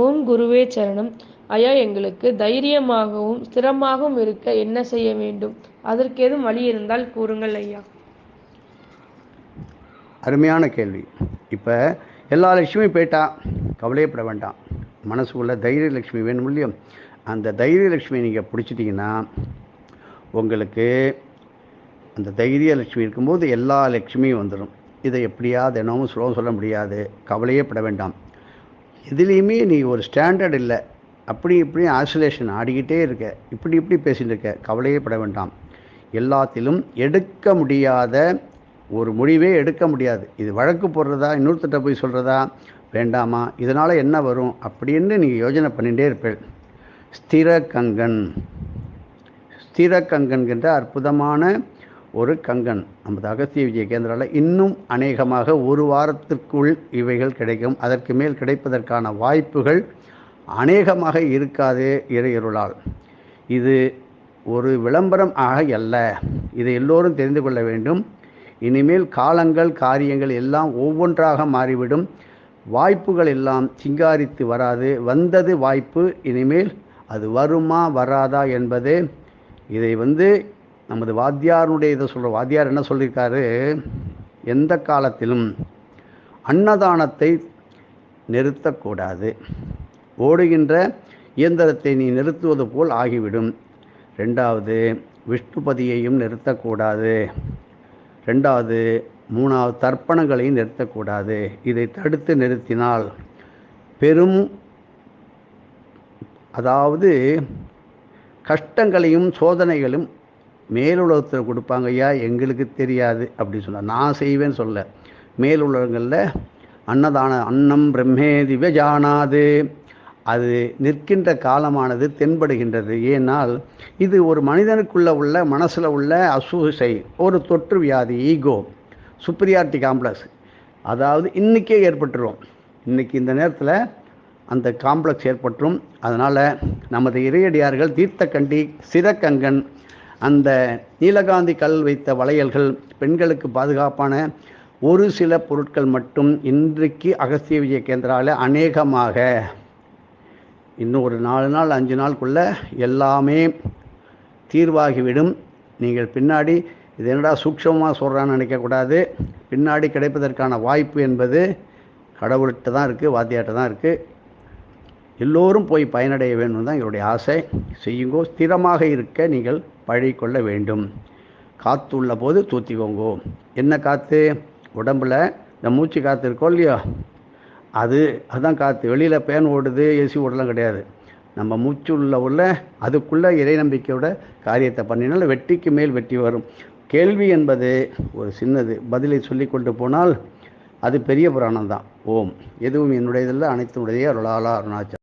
ஓம் குருவே சரணம். ஐயா எங்களுக்கு தைரியமாகவும் ஸ்திரமாகவும் இருக்க என்ன செய்ய வேண்டும்? அதற்கு ஏதும் வழி இருந்தால் கூறுங்கள் ஐயா. அருமையான கேள்வி. இப்போ எல்லா லட்சுமியும் போயிட்டா கவலையப்பட வேண்டாம். மனசுக்குள்ள தைரிய லட்சுமி வேணும் இல்லையோ? அந்த தைரிய லட்சுமி நீங்கள் பிடிச்சிட்டிங்கன்னா உங்களுக்கு அந்த தைரிய லட்சுமி இருக்கும்போது எல்லா லட்சுமியும் வந்துடும் இதை எப்படியா தினமும் சுலபம் சொல்ல முடியாது. கவலையே பட வேண்டாம். எதுலேயுமே நீ ஒரு ஸ்டாண்டர்ட் இல்லை. அப்படி இப்படி ஆசோலேஷன் ஆடிக்கிட்டே இருக்க. இப்படி இப்படி பேசிகிட்டு இருக்க. கவலையே பட வேண்டாம். எல்லாத்திலும் எடுக்க முடியாத ஒரு முடிவே எடுக்க முடியாது. இது வழக்கு போடுறதா? இன்னொருத்தட்ட போய் சொல்கிறதா வேண்டாமா? இதனால் என்ன வரும்? அப்படின்னு நீங்கள் யோஜனை பண்ணிகிட்டே இருப்பேன் ஸ்திர கங்கன் ஸ்திர கங்கன்கின்ற அற்புதமான ஒரு கங்கன். நமது அகஸ்திய விஜய கேந்திராவில் இன்னும் அநேகமாக ஒரு வாரத்திற்குள் இவைகள் கிடைக்கும். அதற்கு மேல் கிடைப்பதற்கான வாய்ப்புகள் அநேகமாக இருக்காது இறையருளால் இது ஒரு விளம்பரம் ஆக அல்ல. இதை எல்லோரும் தெரிந்து கொள்ள வேண்டும். இனிமேல் காலங்கள் காரியங்கள் எல்லாம் ஒவ்வொன்றாக மாறிவிடும். வாய்ப்புகள் எல்லாம் சிங்காரித்து வராது. வந்தது வாய்ப்பு. இனிமேல் அது வருமா வராதா என்பது இதை வந்து நமது வாத்தியாருடைய இதை சொல்கிற வாத்தியார் என்ன சொல்லியிருக்காரு? எந்த காலத்திலும் அன்னதானத்தை நிறுத்தக்கூடாது. ஓடுகின்ற இயந்திரத்தை நீ நிறுத்துவது போல் ஆகிவிடும். ரெண்டாவது விஷ்ணுபதியையும் நிறுத்தக்கூடாது. ரெண்டாவது மூணாவது தர்ப்பணங்களையும் நிறுத்தக்கூடாது. இதை தடுத்து நிறுத்தினால் பெரும் அதாவது கஷ்டங்களையும் சோதனைகளும் மேலுலகத்தில் கொடுப்பாங்க ஐயா எங்களுக்கு தெரியாது அப்படின்னு சொன்னார் நான் செய்வேன்னு சொல்ல. மேலுலகங்களில் அன்னதான அன்னம் பிரம்மே திவ்யஜானாது அது நிற்கின்ற காலமானது தென்படுகின்றது. ஏனால் இது ஒரு மனிதனுக்குள்ளே உள்ள மனசில் உள்ள அசூசை ஒரு தொற்று வியாதி ஈகோ சுப்ரியாரிட்டி காம்ப்ளெக்ஸ். அதாவது இன்றைக்கே ஏற்பட்டுரும். இன்றைக்கி இந்த நேரத்தில் அந்த காம்ப்ளெக்ஸ் ஏற்பட்டுரும் அதனால் நமது இறையடியார்கள் தீர்த்தக்கண்டி சிறக்கங்கன் அந்த நீலகாந்தி கல் வைத்த வளையல்கள் பெண்களுக்கு பாதுகாப்பான ஒரு சில பொருட்கள் மட்டும் இன்றைக்கு அகஸ்திய விஜய கேந்திராவில் அநேகமாக. இன்னும் ஒரு நாலு நாள் அஞ்சு நாளுக்குள்ளே எல்லாமே தீர்வாகிவிடும். நீங்கள் பின்னாடி இது என்னடா சூக்ஷமாக சொல்கிறான்னு நினைக்கக்கூடாது பின்னாடி கிடைப்பதற்கான வாய்ப்பு என்பது கடவுள்கிட்ட தான் இருக்குது வாத்தியாட்ட தான் இருக்குது எல்லோரும் போய் பயனடைய வேண்டும் தான் என்னுடைய ஆசை. செய்யுங்கோ ஸ்திரமாக இருக்க நீங்கள் பழகிக்கொள்ள வேண்டும். காற்று உள்ள போது தூத்திக்கோங்கோ என்ன காற்று உடம்பில் இந்த மூச்சு காற்று இருக்கோ இல்லையோ? அது அதுதான் காற்று வெளியில் பேன் ஓடுது ஏசி ஓடலாம் கிடையாது. நம்ம மூச்சு உள்ள உள்ள அதுக்குள்ளே இறை நம்பிக்கையோட காரியத்தை பண்ணினால் வெட்டிக்கு மேல் வெட்டி வரும். கேள்வி என்பது ஒரு சின்னது. பதிலை சொல்லி கொண்டு போனால் அது பெரிய புராணம் தான் ஓம். எதுவும் என்னுடையதில்லை அனைத்துடையதே அருளாலா அருணாச்சலம்